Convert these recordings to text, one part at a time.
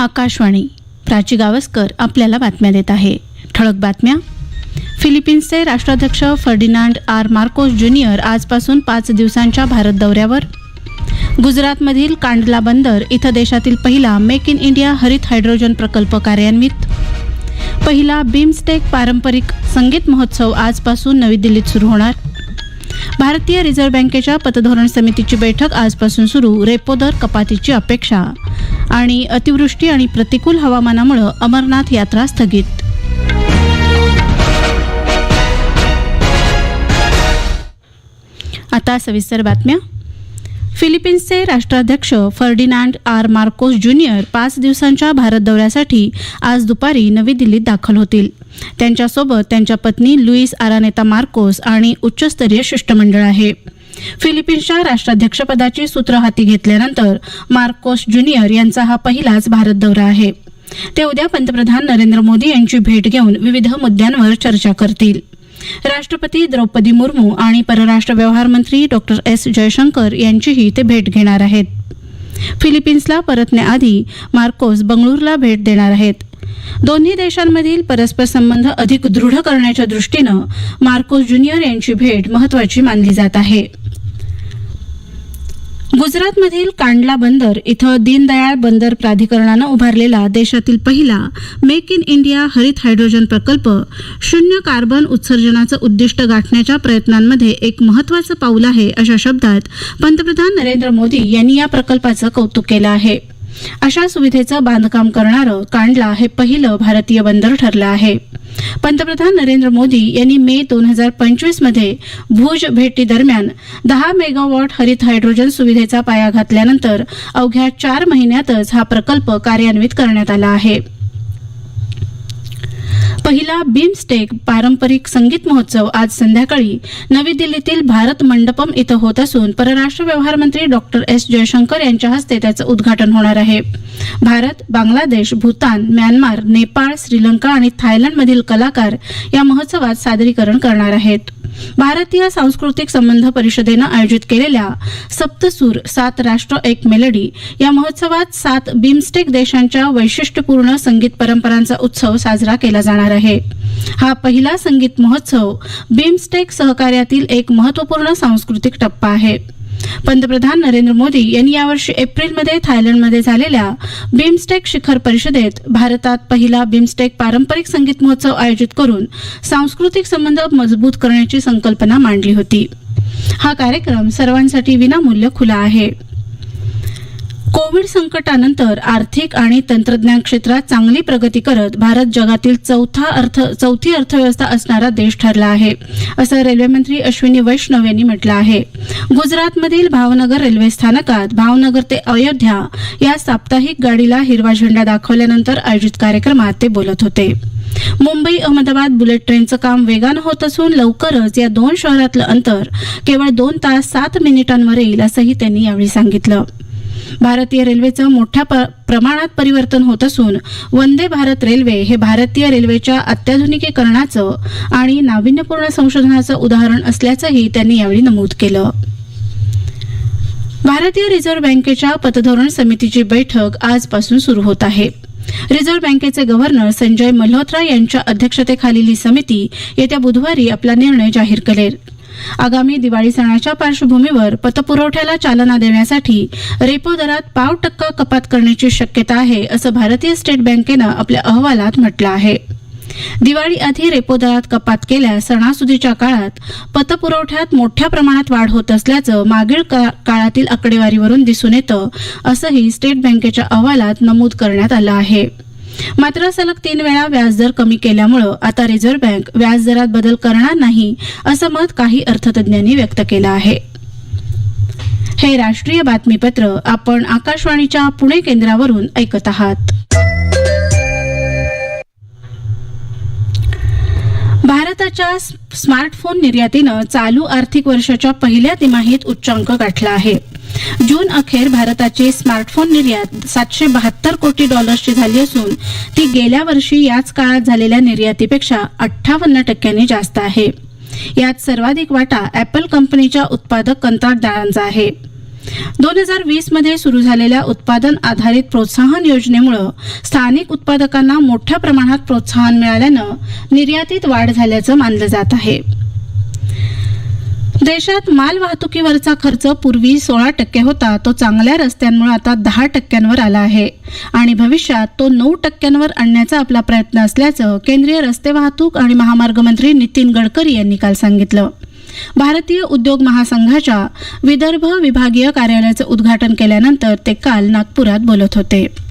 आकाशवाणी. प्राची गावस्कर आपल्याला बातम्या देत आहे. ठळक बातम्या. फिलिपिन्सचे राष्ट्राध्यक्ष फर्डिनांड आर मार्कोस ज्युनियर आजपासून पाच दिवसांच्या भारत दौऱ्यावर. गुजरातमधील कांडला बंदर इथं देशातील पहिला मेक इन इंडिया हरित हायड्रोजन प्रकल्प कार्यान्वित. पहिला बीम्स्टेक पारंपरिक संगीत महोत्सव आजपासून नवी दिल्लीत सुरू होणार. भारतीय रिझर्व्ह बँकेच्या पतधोरण समितीची बैठक आजपासून सुरू. रेपो दर कपातीची अपेक्षा आणि अतिवृष्टी आणि प्रतिकूल हवामानामुळे अमरनाथ यात्रा स्थगित. आता सविस्तर बातम्या. फिलिपिन्सचे राष्ट्राध्यक्ष फर्डिनांड आर मार्कोस ज्युनियर पाच दिवसांच्या भारत दौऱ्यासाठी आज दुपारी नवी दिल्लीत दाखल होतील. त्यांच्यासोबत त्यांच्या पत्नी लुईस आरानेता मार्कोस आणि उच्चस्तरीय शिष्टमंडळ आहे. फिलिपिन्सच्या राष्ट्राध्यक्षपदाची सूत्र हाती घेतल्यानंतर मार्कोस ज्युनियर यांचा हा पहिलाच भारत दौरा आहे. ते उद्या पंतप्रधान नरेंद्र मोदी यांची भेट घेऊन विविध मुद्द्यांवर चर्चा करतील. राष्ट्रपती द्रौपदी मुर्मू आणि परराष्ट्र व्यवहार मंत्री डॉक्टर एस जयशंकर यांचीही ते भेट घेणार आहेत. फिलिपिन्सला परतण्याआधी मार्कोस बंगळुरूला भेट देणार आहेत. दोन्ही देशांमधील परस्पर संबंध अधिक दृढ करण्याच्या दृष्टीनं मार्कोस ज्युनियर यांची भेट महत्वाची मानली जात आहे. गुजरातमधील कांडला बंदर इथं दीनदयाळ बंदर प्राधिकरणानं उभारलेला देशातील पहिला मेक इन इंडिया हरित हायड्रोजन प्रकल्प शून्य कार्बन उत्सर्जनाचं उद्दिष्ट गाठण्याच्या प्रयत्नांमध्ये एक महत्वाचं पाऊल आहे अशा शब्दात पंतप्रधान नरेंद्र मोदी यांनी या प्रकल्पाचं कौतुक केलं आहे. अशा सुविधेचं बांधकाम करणारं कांडला हे पहिलं भारतीय बंदर ठरलं आहे. पंतप्रधान नरेंद्र मोदी यांनी मे दोन हजार पंचवीसमध्ये भुज भेटी दरम्यान दहा मेगावॉट हरित हायड्रोजन सुविधेचा पाया घातल्यानंतर अवघ्या चार महिन्यातच हा प्रकल्प कार्यान्वित करण्यात आला आहे. पहिला बीमस्टेक पारंपरिक संगीत महोत्सव आज संध्याकाळी नवी दिल्लीतील भारत मंडपम इथं होत असून परराष्ट्र व्यवहार मंत्री डॉक्टर एस जयशंकर यांच्या हस्ते त्याचं उद्घाटन होणार आहे. भारत बांगलादेश भूतान म्यानमार नेपाळ श्रीलंका आणि थायलंडमधील कलाकार या महोत्सवात सादरीकरण करणार आहेत. भारतीय सांस्कृतिक संबंध परिषदेनं आयोजित केलेल्या सप्तसूर सात राष्ट्र एक मेलडी या महोत्सवात सात बिमस्टेक देशांच्या वैशिष्ट्यपूर्ण संगीत परंपरांचा उत्सव साजरा केला जाणार आहे. हा पहिला संगीत महोत्सव बिम्स्टेक सहकार्यातील एक महत्त्वपूर्ण सांस्कृतिक टप्पा आहे. पंतप्रधान नरेंद्र मोदी यांनी यावर्षी एप्रिलमध्ये थायलंडमध्ये झालेल्या बिम्स्टेक शिखर परिषदेत भारतात पहिला बिम्स्टेक पारंपरिक संगीत महोत्सव आयोजित करून सांस्कृतिक संबंध मजबूत करण्याची संकल्पना मांडली होती. हा कार्यक्रम सर्वांसाठी विनामूल्य खुला आहे. कोविड संकटानंतर आर्थिक आणि तंत्रज्ञान क्षेत्रात चांगली प्रगती करत भारत जगातील चौथा अर्थ चौथी अर्थव्यवस्था असणारा देश ठरला आहे असं रेल्वेमंत्री अश्विनी वैष्णव यांनी म्हटलं आहे. गुजरातमधील भावनगर रेल्वे स्थानकात भावनगर ते अयोध्या या साप्ताहिक गाडीला हिरवा झेंडा दाखवल्यानंतर आयोजित कार्यक्रमात ते बोलत होते. मुंबई अहमदाबाद बुलेट ट्रेनचं काम वेगानं होत असून लवकरच या दोन शहरातलं अंतर केवळ दोन तास सात मिनिटांवर येईल असंही त्यांनी यावेळी सांगितलं. भारतीय रेल्वेचं मोठ्या प- प्रमाणात परिवर्तन होत असून वंदे भारत रेल्वे हे भारतीय रेल्वेच्या अत्याधुनिकीकरणाचं आणि नाविन्यपूर्ण संशोधनाचं उदाहरण असल्याचंही त्यांनी यावेळी नमूद केलं. भारतीय रिझर्व्ह बँकेच्या पतधोरण समितीची बैठक आजपासून सुरू होत आहे. रिझर्व्ह बँकेचे गव्हर्नर संजय मल्होत्रा यांच्या अध्यक्षतेखालील ही समिती येत्या बुधवारी आपला निर्णय जाहीर करेल. आगामी दिवाळी सणाच्या पार्श्वभूमीवर पतपुरवठ्याला चालना देण्यासाठी रेपो दरात पाव टक्का कपात करण्याची शक्यता आहे असं भारतीय स्टेट बँकेनं आपल्या अहवालात म्हटलं आहे. दिवाळी आधी रेपो दरात कपात केल्यास सणासुदीच्या काळात पतपुरवठ्यात मोठ्या प्रमाणात वाढ होत असल्याचं मागील का- काळातील आकडेवारीवरून दिसून येतं असंही स्टेट बँकेच्या अहवालात नमूद करण्यात आलं आहे. मात्र सलग तीन वेळा व्याजदर कमी केल्यामुळं आता रिझर्व्ह बँक व्याजदरात बदल करणार नाही असं मत काही अर्थतज्ञांनी व्यक्त केलं आहे. हे राष्ट्रीय बातमीपत्र आपण आकाशवाणीच्या पुणे केंद्रावरून ऐकत आहात. भारताच्या स्मार्टफोन निर्यातीनं चालू आर्थिक वर्षाच्या पहिल्या तिमाहीत उच्चांक गाठला आहे. जून अखेर भारताची स्मार्टफोन निर्यात सातशे बहात्तर कोटी डॉलर्सची झाली असून ती गेल्या वर्षी याच काळात झालेल्या निर्यातीपेक्षा अठ्ठावन्न टक्क्यांनी जास्त आहे. यात सर्वाधिक वाटा ऍपल कंपनीच्या उत्पादक कंत्राटदारांचा आहे. दोन हजार वीसमध्ये सुरू झालेल्या उत्पादन आधारित प्रोत्साहन योजनेमुळं स्थानिक उत्पादकांना मोठ्या प्रमाणात प्रोत्साहन मिळाल्यानं निर्यातीत वाढ झाल्याचं मानलं जात आहे. देशात माल वाहतुकीवरचा खर्च पूर्वी सोळा टक्के होता. तो चांगल्या रस्त्यांमुळे आता दहा टक्क्यांवर आला आहे. आणि भविष्यात तो नऊ टक्क्यांवर आणण्याचा आपला प्रयत्न असल्याचं केंद्रीय रस्ते वाहतूक आणि महामार्ग मंत्री नितीन गडकरी यांनी काल सांगितलं. भारतीय उद्योग महासंघाच्या विदर्भ विभागीय कार्यालयाचं उद्घाटन केल्यानंतर ते काल नागपुरात बोलत होते.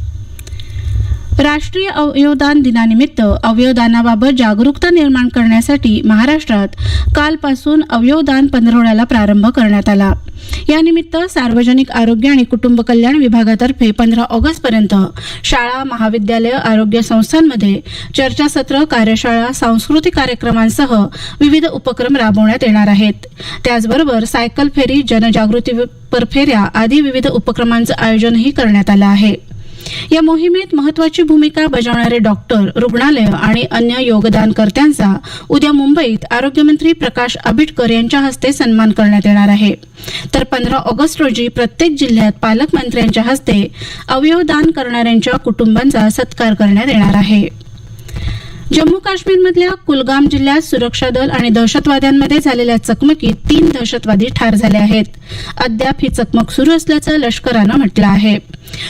राष्ट्रीय अवयवदान दिनानिमित्त अवयवदानाबाबत जागरूकता निर्माण करण्यासाठी महाराष्ट्रात कालपासून अवयवदान पंधरवड्याला प्रारंभ करण्यात आला. यानिमित्त सार्वजनिक आरोग्य आणि कुटुंब कल्याण विभागातर्फे पंधरा ऑगस्ट पर्यंत शाळा महाविद्यालय आरोग्य संस्थांमध्ये चर्चासत्र कार्यशाळा सांस्कृतिक कार्यक्रमांसह विविध उपक्रम राबवण्यात येणार आहेत. त्याचबरोबर सायकल फेरी जनजागृती फेऱ्या आदी विविध उपक्रमांचं आयोजनही करण्यात आलं आहे. या मोहिमेत महत्वाची भूमिका बजावणारे डॉक्टर रुग्णालय आणि अन्य योगदानकर्त्यांचा उद्या मुंबईत आरोग्यमंत्री प्रकाश आबिटकर यांच्या हस्ते सन्मान करण्यात येणार आहे. तर पंधरा ऑगस्ट रोजी प्रत्येक जिल्ह्यात पालकमंत्र्यांच्या हस्ते अवयवदान करणाऱ्यांच्या कुटुंबांचा सत्कार करण्यात येणार आहे. जम्मू काश्मीरमधल्या कुलगाम जिल्ह्यात सुरक्षा दल आणि दहशतवाद्यांमध्ये झालेल्या चकमकीत तीन दहशतवादी ठार झाले आहेत. अद्याप ही चकमक सुरू असल्याचं लष्करानं म्हटलं आहे.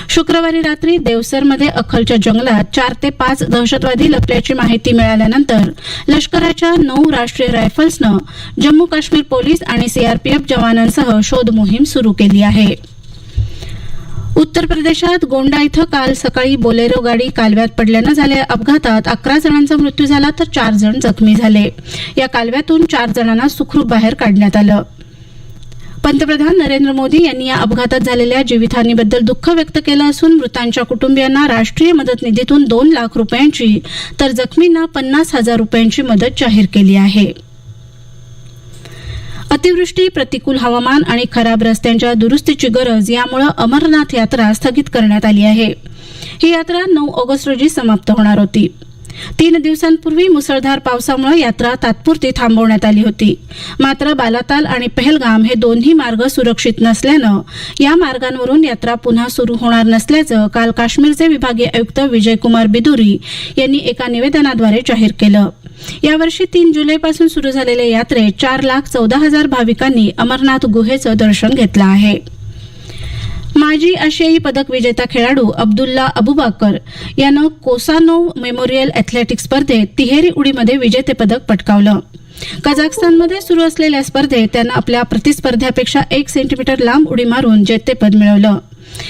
शुक्रवारी रात्री देवसरमध्ये अखलच्या जंगलात चार ते पाच दहशतवादी लपल्याची माहिती मिळाल्यानंतर लष्कराच्या नऊ राष्ट्रीय रायफल्सनं जम्मू काश्मीर पोलीस आणि सीआरपीएफ जवानांसह शोध मोहीम सुरू केली आहे. उत्तर प्रदेशात गोंडा इथं काल सकाळी बोलेरो गाडी कालव्यात पडल्यानं झालेल्या अपघातात अकरा जणांचा मृत्यू झाला तर चार जण जखमी झाले. या कालव्यातून चार जणांना सुखरूप बाहेर काढण्यात आलं. पंतप्रधान नरेंद्र मोदी यांनी या अपघातात झालेल्या जीवितहानीबद्दल दुःख व्यक्त केलं असून मृतांच्या कुटुंबियांना राष्ट्रीय मदत निधीतून दोन लाख रुपयांची तर जखमींना पन्नास हजार रुपयांची मदत जाहीर केली आहे. अतिवृष्टी प्रतिकूल हवामान आणि खराब रस्त्यांच्या दुरुस्तीची गरज यामुळे अमरनाथ यात्रा स्थगित करण्यात आली आहे. ही यात्रा नऊ ऑगस्ट रोजी समाप्त होणार होती. तीन दिवसांपूर्वी मुसळधार पावसामुळे यात्रा तात्पुरती थांबवण्यात आली होती. मात्र बालाताल आणि पहलगाम हे दोन्ही मार्ग सुरक्षित नसल्यानं या मार्गांवरून यात्रा पुन्हा सुरू होणार नसल्याचं काल काश्मीरचे विभागीय आयुक्त विजयकुमार बिदुरी यांनी एका निवेदनाद्वारे जाहीर केलं. यावर्षी तीन जुलैपासून सुरू झालेल्या यात्रेत चार लाख चौदा हजार भाविकांनी अमरनाथ गुहेचं दर्शन घेतलं आहे. माजी आशियाई पदक विजेता खेळाडू अब्दुल्ला अबुबाकर यानं कोसानो मेमोरियल अथलेटिक्स स्पर्धेत तिहेरी उडीमध्ये विजेतेपदक पटकावलं. कझाकस्तानमध्ये सुरू असलेल्या स्पर्धेत त्यानं आपल्या प्रतिस्पर्ध्यापेक्षा एक सेंटीमीटर लांब उडी मारून जेतेपद मिळवलं.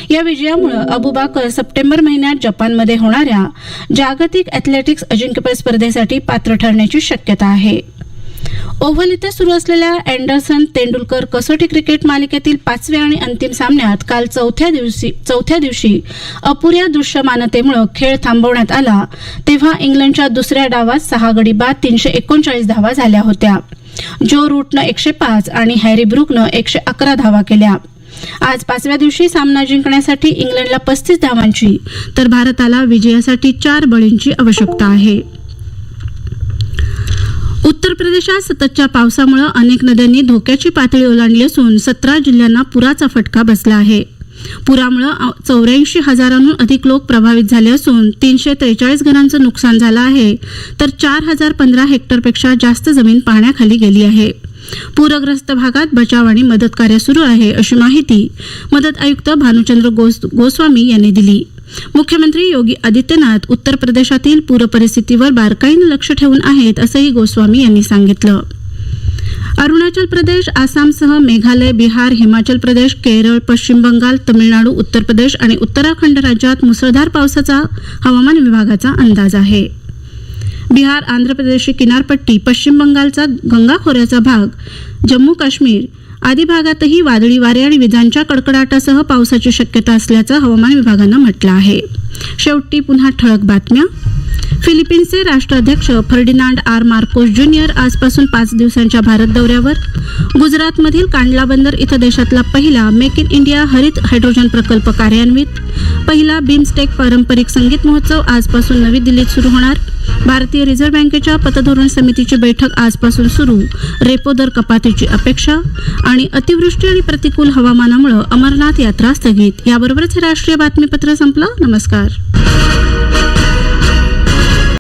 या विजयामुळे अबुबाकर सप्टेंबर महिन्यात जपानमध्ये होणाऱ्या जागतिक अथलेटिक्स अजिंक्यपद स्पर्धेसाठी पात्र ठरण्याची शक्यता आहे. ओव्हल इथं सुरू असलेल्या अँडरसन तेंडुलकर कसोटी क्रिकेट मालिकेतील पाचव्या आणि अंतिम सामन्यात काल चौथ्या दिवशी चौथ्या दिवशी अपुऱ्या दृश्यमानतेमुळे खेळ थांबवण्यात आला तेव्हा इंग्लंडच्या दुसऱ्या डावात सहा गडी बाद तीनशे एकोणचाळीस धावा झाल्या होत्या. जो रूटनं एकशे पाच आणि हॅरी ब्रुकनं एकशे अकरा धावा केल्या. आज पाचव्या दिवशी सामना जिंकण्यासाठी इंग्लंडला पस्तीस धावांची तर भारताला विजयासाठी चार बळींची आवश्यकता आहे. उत्तर प्रदेशात सततच्या पावसामुळे अनेक नद्यांनी धोक्याची पातळी ओलांडली असून सतरा जिल्ह्यांना पुराचा फटका बसला आहे. पुरामुळे चौऱ्याऐंशी हजारांहून अधिक लोक प्रभावित झाले असून तीनशे त्रेचाळीस घरांचं नुकसान झालं आहे तर चार हजार पंधरा हेक्टरपेक्षा जास्त जमीन पाण्याखाली गेली आहे. पूरग्रस्त भागात बचाव आणि मदत कार्य सुरू आहे अशी माहिती मदत आयुक्त भानुचंद्र गोस गोस्वामी यांनी दिली. मुख्यमंत्री योगी आदित्यनाथ उत्तर प्रदेशातील पूर परिस्थितीवर बारकाईनं लक्ष ठेवून आहेत असंही गोस्वामी यांनी सांगितलं. अरुणाचल प्रदेश आसामसह मेघालय बिहार हिमाचल प्रदेश केरळ पश्चिम बंगाल तमिळनाडू उत्तर प्रदेश आणि उत्तराखंड राज्यात मुसळधार पावसाचा हवामान विभागाचा अंदाज आहे. बिहार आंध्र प्रदेशची किनारपट्टी पश्चिम बंगालचा गंगा खोऱ्याचा भाग जम्मू काश्मीर आदी भागातही वादळी वारे आणि विजांच्या कडकडाटासह पावसाची शक्यता असल्याचं हवामान विभागानं म्हटलं आहे. शेवटी पुन्हा ठळक बातम्या. फिलिपिन्सचे राष्ट्राध्यक्ष फर्डिनांड आर मार्कोस ज्युनियर आजपासून पाच दिवसांच्या भारत दौऱ्यावर. गुजरातमधील कांडला बंदर इथं देशातला पहिला मेक इन इंडिया हरित हायड्रोजन प्रकल्प कार्यान्वित. पहिला बिमस्टेक पारंपरिक संगीत महोत्सव आजपासून नवी दिल्लीत सुरू होणार. भारतीय रिझर्व्ह बँकेच्या पतधोरण समितीची बैठक आजपासून सुरू. रेपो दर कपातीची अपेक्षा आणि अतिवृष्टी आणि प्रतिकूल हवामानामुळे अमरनाथ यात्रा स्थगित. याबरोबरच हे राष्ट्रीय बातमीपत्र संपलं. नमस्कार.